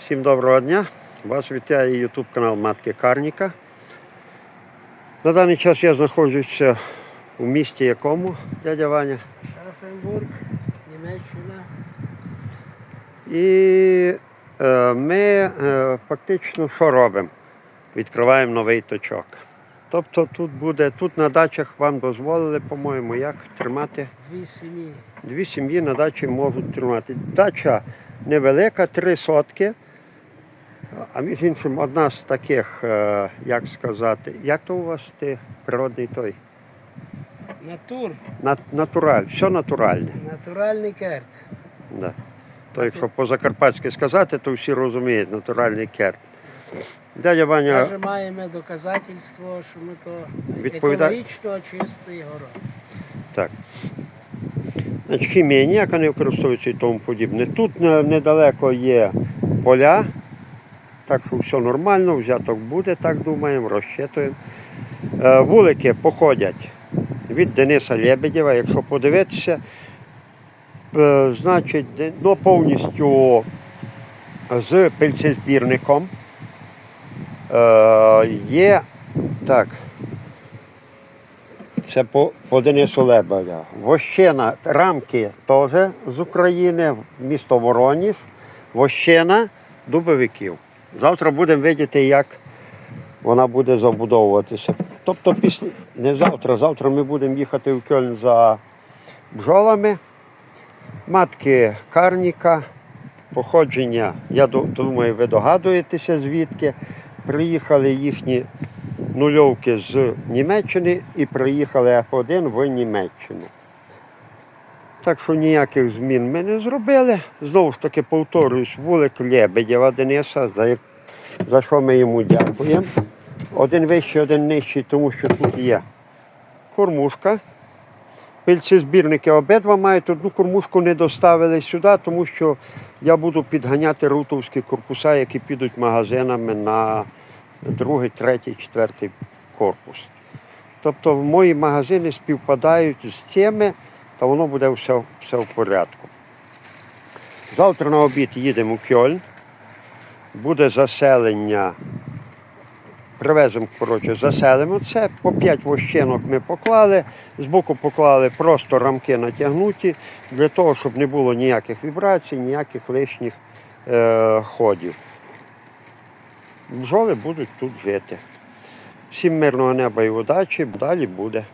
Всім доброго дня. Вас вітає YouTube канал Матки Карніка. На даний час я знаходжуся у місті якому, дядя Ваня. Шафенбург, Німеччина. І е, ми е, фактично що робимо? Відкриваємо новий точок. Тобто тут буде, тут на дачах вам дозволили, по-моєму, як тримати. Дві сім'ї. Дві сім'ї на дачі можуть тримати. Дача невелика, три сотки. А між іншим, одна з таких, е, як сказати, як то у вас ти природний той? Натур, Нат- Натураль, все натуральне. натуральний керт. Да. То якщо по-закарпатськи сказати, то всі розуміють, натуральний керт. Дядя Ваня, Каже, маємо доказательство, що ми то Відповіда- екологічно чистий город. так. Значить, хімія ніяка не використовується і тому подібне. Тут недалеко є поля, так що все нормально, взяток буде, так думаємо, розчитуємо. Е, Вулики походять від Дениса Лебедєва, якщо подивитися, е, значить, ну, повністю з пильцезбірником. Е, Є так. Це по, по Денису Лебедя. Вощина, рамки теж з України, місто Вороніж, Вощина, дубовиків. Завтра будемо бачити, як вона буде забудовуватися. Тобто після не завтра, завтра ми будемо їхати в Кельн за бджолами. Матки Карніка, походження, я думаю, ви догадуєтеся звідки. Приїхали їхні нульовки з Німеччини і приїхали F1 в Німеччину. Так що ніяких змін ми не зробили. Знову ж таки, повторюсь, вулик Лебедєва Дениса, за, як- за що ми йому дякуємо. Один вищий, один нижчий, тому що тут є кормушка. Пильці збірники обидва мають одну кормушку не доставили сюди, тому що я буду підганяти рутовські корпуса, які підуть магазинами на другий, третій, четвертий корпус. Тобто мої магазини співпадають з цими, та воно буде все, все в порядку. Завтра на обід їдемо в Кьольн. Буде заселення. Привеземо, коротше, заселимо це. По 5 вощинок ми поклали. Збоку поклали просто рамки натягнуті, для того, щоб не було ніяких вібрацій, ніяких лишніх е, ходів. Бджоли будуть тут жити. Всім мирного неба і удачі, далі буде.